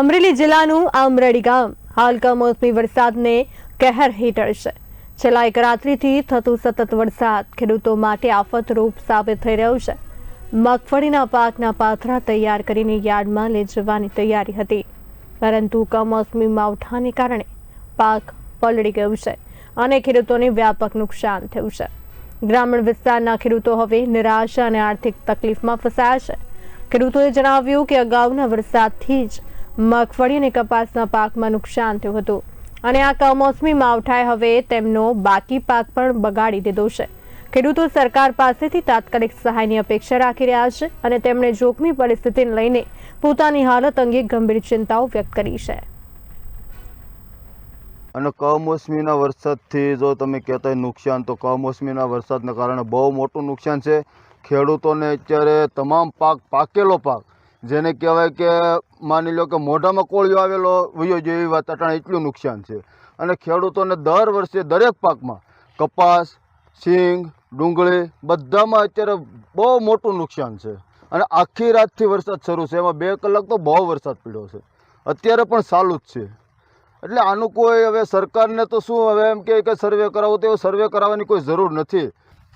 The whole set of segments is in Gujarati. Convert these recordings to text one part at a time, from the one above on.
અમરેલી જિલ્લાનું આમરડી ગામ હાલ કમોસમી વરસાદને કહેર હેઠળ છે. છેલ્લા એક રાત્રિથી થતું સતત વરસાદ ખેડૂતો માટે આફતરૂપ સાબિત થઈ રહ્યો છે. મગફળીના પાકના પાથરા તૈયાર કરીને યાર્ડમાં લઈ જવાની તૈયારી હતી. પરંતુ કમોસમી માવઠાને કારણે પાક પલળી ગયું છે અને ખેડૂતોને વ્યાપક નુકસાન થયું છે. ગ્રામીણ વિસ્તારના ખેડૂતો હવે નિરાશ અને આર્થિક તકલીફમાં ફસાયા છે. ખેડૂતોએ જણાવ્યું કે અગાઉના વરસાદથી જ મગફળી અને કપાસના પાકમાં નુકસાન થયું હતું. અને આ કમોસમી માવઠાએ હવે તેમનો બાકી પાક પણ બગાડી દીધો છે. ખેડૂતો સરકાર પાસેથી તાત્કાલિક સહાયની અપેક્ષા રાખી રહ્યા છે અને તેમણે જોખમી પરિસ્થિતિને લઈને પોતાની હાલત અંગે ગંભીર ચિંતાઓ વ્યક્ત કરી છે. અને કમોસમીના વરસાદથી જો તમે કહેતા નુકસાન, તો કમોસમીના વરસાદને કારણે બહુ મોટું નુકસાન છે. ખેડૂતોને અત્યારે તમામ પાક, પાકેલો પાક જેને કહેવાય કે માની લો કે મોઢામાં કોળિયો આવેલો વયો જેવી વાત અટાણે એટલું નુકસાન છે. અને ખેડૂતોને દર વર્ષે દરેક પાકમાં કપાસ, સિંગ, ડુંગળી બધામાં અત્યારે બહુ મોટું નુકસાન છે. અને આખી રાતથી વરસાદ શરૂ છે. એમાં બે કલાક તો બહુ વરસાદ પડ્યો છે. અત્યારે પણ ચાલુ જ છે. એટલે આનું કોઈ હવે સરકારને તો શું હવે એમ કે સર્વે કરાવો તો સર્વે કરાવવાની કોઈ જરૂર નથી.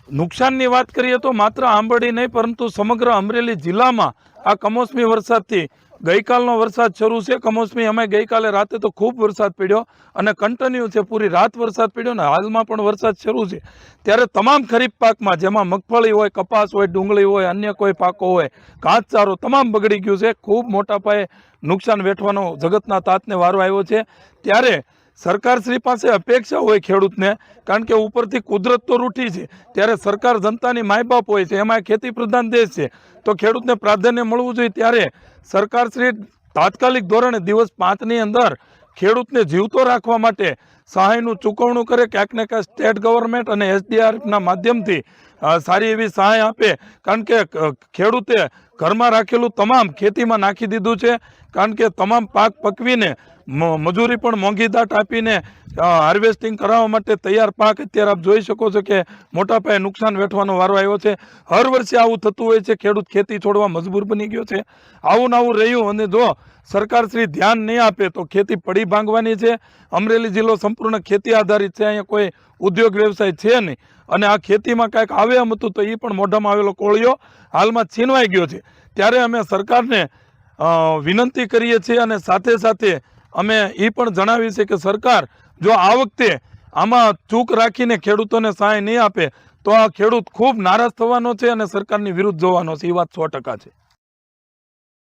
નુકસાનની વાત કરીએ તો માત્ર આંબરડી નહીં, પરંતુ સમગ્ર અમરેલી જિલ્લામાં આ કમોસમી વરસાદથી ગઈકાલનો વરસાદ શરૂ છે. કમોસમી અમે ગઈકાલે રાતે તો ખૂબ વરસાદ પડ્યો અને કન્ટિન્યુ છે, પૂરી રાત વરસાદ પડ્યો ને હાલમાં પણ વરસાદ શરૂ છે. ત્યારે તમામ ખરીફ પાકમાં જેમાં મગફળી હોય, કપાસ હોય, ડુંગળી હોય, અન્ય કોઈ પાકો હોય, ઘાસચારો તમામ બગડી ગયું છે. ખૂબ મોટા પાયે નુકસાન વેઠવાનો જગતના તાતને વારો આવ્યો છે. ત્યારે સરકારશ્રી પાસે અપેક્ષા હોય ખેડૂતને, કારણ કે ઉપરથી કુદરત તો રૂઠી છે. ત્યારે સરકાર જનતાની માયબાપ હોય છે, એમાં ખેતી પ્રધાન દેશ છે. તો ખેડૂતને પ્રાધાન્ય મળવું જોઈએ ત્યારે સરકારશ્રી તાત્કાલિક ધોરણે દિવસ પાંચની અંદર ખેડૂતને જીવતો રાખવા માટે સહાયનું ચૂકવણું કરે, ક્યાંક ને ક્યાંક સ્ટેટ ગવર્મેન્ટ અને એસડીઆરએફના માધ્યમથી સારી એવી સહાય આપે. કારણ કે ખેડૂતે ઘરમાં રાખેલું તમામ ખેતીમાં નાખી દીધું છે. કારણ કે તમામ પાક પકવીને મજૂરી પણ મોંઘી દાટ આપીને હાર્વેસ્ટિંગ કરાવવા માટે તૈયાર પાક અત્યારે આપ જોઈ શકો છો કે મોટા પાયે નુકસાન વેઠવાનો વારો આવ્યો છે. હર વર્ષે આવું થતું હોય છે, ખેડૂત ખેતી છોડવા મજબૂર બની ગયો છે. આવું ને આવું રહ્યું અને જો સરકાર શ્રી ધ્યાન નહીં આપે તો ખેતી પડી ભાંગવાની છે. અમરેલી જિલ્લો સંપૂર્ણ ખેતી આધારિત છે, અહીંયા કોઈ ઉદ્યોગ વ્યવસાય છે નહીં. અને આ ખેતીમાં કાંઈક આવે એમ હતું તો એ પણ મોઢામાં આવેલો કોળિયો હાલમાં છીનવાઈ ગયો છે. ત્યારે અમે સરકારને વિનંતી કરીએ છીએ અને સાથે સાથે અમે એ પણ જણાવીએ છીએ કે સરકાર જો આ વખતે આમાં ચૂક રાખીને ખેડૂતોને સહાય નહીં આપે, તો આ ખેડૂત ખૂબ નારાજ થવાનો છે અને સરકારની વિરુદ્ધ જોવાનો છે. એ વાત સો ટકા છે.